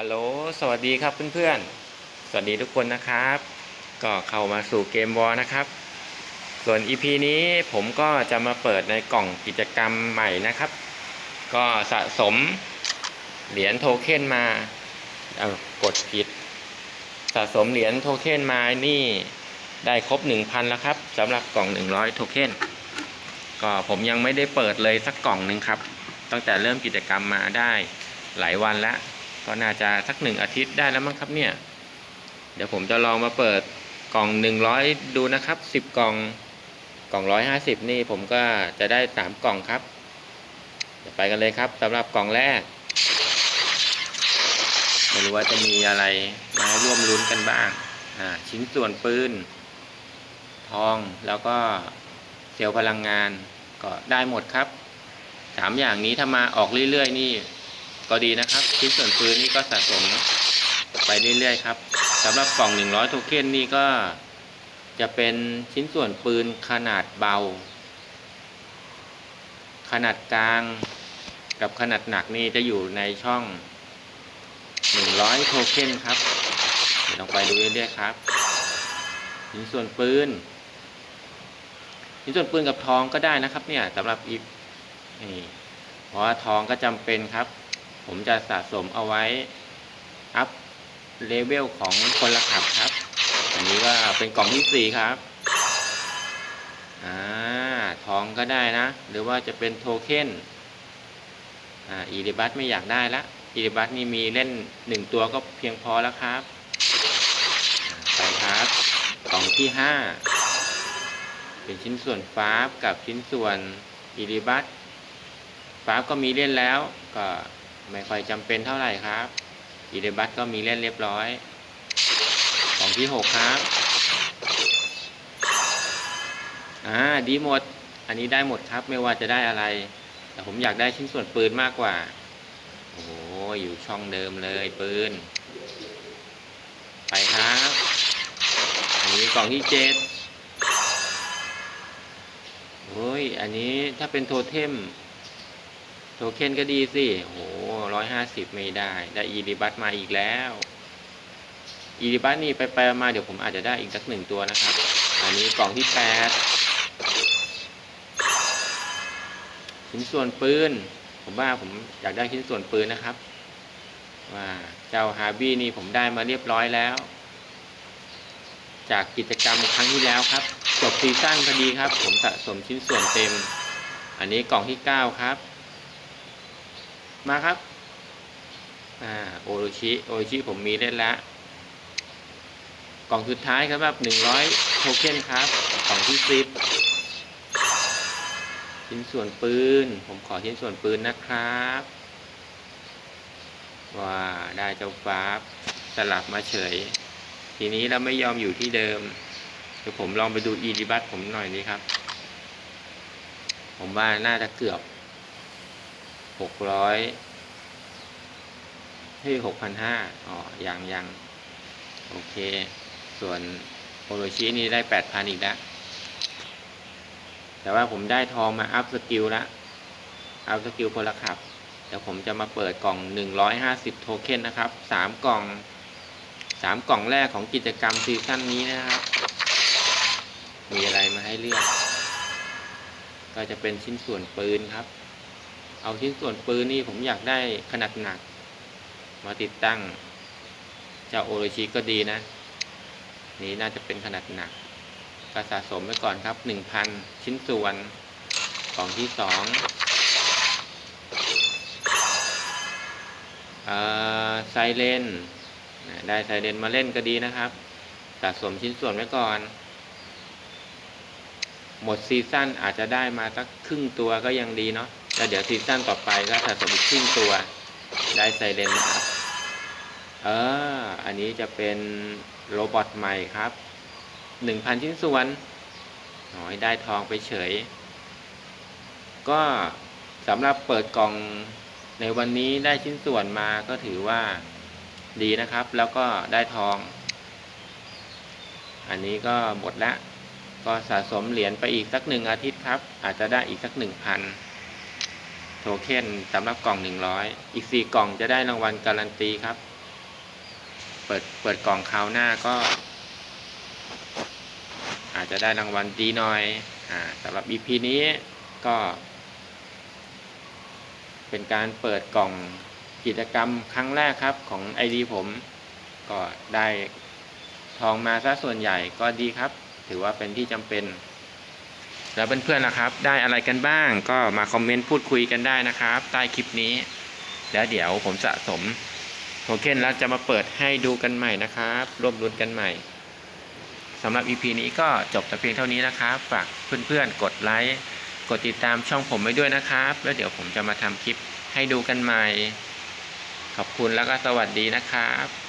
ฮัลโหล สวัสดีครับเพื่อนๆ สวัสดีทุกคนนะครับ ก็เข้ามาสู่เกมวอลนะครับ ส่วน EP นี้ผมก็จะมาเปิดในกล่องกิจกรรมใหม่นะครับ ก็สะสมเหรียญโทเค็นมา เอากดผิด สะสมเหรียญโทเค็นมานี่ได้ครบ 1,000 แล้วครับสำหรับกล่อง 100 โทเค็นก็ผมยังไม่ได้เปิดเลยสักกล่องหนึ่งครับ ตั้งแต่เริ่มกิจกรรมมาได้หลายวันแล้ว ก็น่าจะสักหนึ่งอาทิตย์ได้แล้วมั้งครับเนี่ย เดี๋ยวผมจะลองมาเปิดกล่อง100ดูนะครับ10กล่องกล่อง150นี่ผมก็จะได้3กล่องครับเดี๋ยวไปกันเลยครับสำหรับกล่องแรกไม่รู้ว่าจะมีอะไรมาร่วมลุ้นกันบ้าง อ่า ชิ้นส่วนปืน ทอง แล้วก็เซลล์พลังงาน ก็ได้หมดครับ สามอย่างนี้ถ้ามาออกเรื่อยๆ นี่ ก็ดีนะครับชิ้นส่วนปืนนี่ก็สะสมไปเรื่อยๆครับสำหรับกล่อง 100 โทเค็นนี่ก็จะเป็นชิ้นส่วนปืนขนาดเบา ขนาดกลาง กับขนาดหนักนี่จะอยู่ในช่อง 100 โทเค็นครับลองไปดูเรื่อยๆครับชิ้นส่วนปืนชิ้นส่วนปืนกับทองก็ได้นะครับ เนี่ยสำหรับอีนี่เพราะว่าทองก็จำเป็นครับ ผมจะสะสมเอาไว้ อัพเลเวลของคนละขับครับ อันนี้ก็เป็นกล่องที่สี่ครับ อ่า ทองก็ได้นะ หรือว่าจะเป็นโทเค็น อ่า อีริบัสไม่อยากได้ละ อีริบัสนี่มีเล่นหนึ่งตัวก็เพียงพอแล้วครับไปครับ กล่องที่ห้า เป็นชิ้นส่วนฟ้ากับชิ้นส่วนอีริบัสฟ้าก็มีเล่นแล้วก็ ไม่ค่อยจำเป็นเท่าไหร่ครับอีริบัสก็มีเล่นเรียบร้อยกล่องที่หกครับอ่าดีหมด อันนี้ได้หมดครับไม่ว่าจะได้อะไร แต่ผมอยากได้ชิ้นส่วนปืนมากกว่า โอ้โหอยู่ช่องเดิมเลยปืน ไปครับ อันนี้กล่องที่เจ็ดโอ้ย อันนี้ถ้าเป็นโทเทม โทเค็นก็ดีสิโห ร้อยห้าสิบไม่ได้ ได้อีริบัตมาอีกแล้ว อีริบัตนี่ไปไปมาเดี๋ยวผมอาจจะได้อีกสักหนึ่งตัวนะครับ อันนี้กล่องที่แปดชิ้นส่วนปืน ผมว่าผมอยากได้ชิ้นส่วนปืนนะครับ ว่าเจ้าฮาร์บี้นี่ผมได้มาเรียบร้อยแล้ว จากกิจกรรมครั้งที่แล้วครับ จบซีซั่นพอดีครับ ผมสะสมชิ้นส่วนเต็ม อันนี้กล่องที่เก้าครับ มาครับ อ่าโอโรชิโอโรชิผมมีเล่นแล้วกล่องสุดท้ายครับแบบหนึ่งร้อยโทเค็นครับกล่องที่สิบชิ้นส่วนปืน ผมขอชิ้นส่วนปืนนะครับว้าได้เจ้าฟ้าสลับมาเฉย ทีนี้เราไม่ยอมอยู่ที่เดิม เดี๋ยวผมลองไปดูอีดิบัตผมหน่อยดีครับ ผมว่าน่าจะเกือบหกร้อย ที่หกพันห้าอ๋อยังยังโอเค ส่วนโอโรชินี่ได้แปดพันอีกแล้ว แต่ว่าผมได้ทองมาอัพสกิลล้วอัพสกิลพลขับเดี๋ยวผมจะมาเปิดกล่องหนึ่งร้อยห้าสิบโทเค็นนะครับสามกล่องสามกล่องแรกของกิจกรรมซีซั่นนี้นะครับ มีอะไรมาให้เลือก ก็จะเป็นชิ้นส่วนปืนครับ เอาชิ้นส่วนปืนนี่ผมอยากได้ขนาดหนัก มาติดตั้ง เจ้าโอโรชิก็ดีนะ นี่น่าจะเป็นขนาดหนักก็สะสมไว้ก่อนครับหนึ่งพันชิ้นส่วนกล่องที่สองไซเลนได้ไซเลนมาเล่นก็ดีนะครับสะสมชิ้นส่วนไว้ก่อน หมดซีซั่นอาจจะได้มาสักครึ่งตัวก็ยังดีเนาะแล้วเดี๋ยวซีซั่นต่อไปก็สะสมอีกครึ่งตัว ได้ไซเลนนะครับ เออ อันนี้จะเป็นโรบอทใหม่ครับหนึ่งพันชิ้นส่วนหน่อยได้ทองไปเฉย ก็สำหรับเปิดกล่องในวันนี้ได้ชิ้นส่วนมาก็ถือว่าดีนะครับ แล้วก็ได้ทอง อันนี้ก็หมดละก็สะสมเหรียญไปอีกสักหนึ่งอาทิตย์ครับ อาจจะได้อีกสักหนึ่งพันโทเค็นสำหรับกล่องหนึ่งร้อยอีกสี่กล่องจะได้รางวัลการันตีครับ เปิดเปิดกล่องคราวหน้าก็ อาจจะได้รางวัลดีหน่อยอ่าสำหรับ EP นี้ก็ เป็นการเปิดกล่องกิจกรรมครั้งแรกครับของ ID ผมก็ได้ทองมาซะส่วนใหญ่ก็ดีครับ ถือว่าเป็นที่จำเป็น แล้วเพื่อนๆล่ะครับ ได้อะไรกันบ้าง ก็มาคอมเมนต์พูดคุยกันได้นะครับ ใต้คลิปนี้ แล้วเดี๋ยวผมสะสม โทเค็นแล้วจะมาเปิดให้ดูกันใหม่นะครับรวบรวมกันใหม่สำหรับ EP นี้ก็จบแต่เพียงเท่านี้นะครับ ฝากเพื่อนๆ กดไลค์ กดติดตามช่องผมไว้ด้วยนะครับ แล้วเดี๋ยวผมจะมาทำคลิปให้ดูกันใหม่ ขอบคุณแล้วก็สวัสดีนะครับ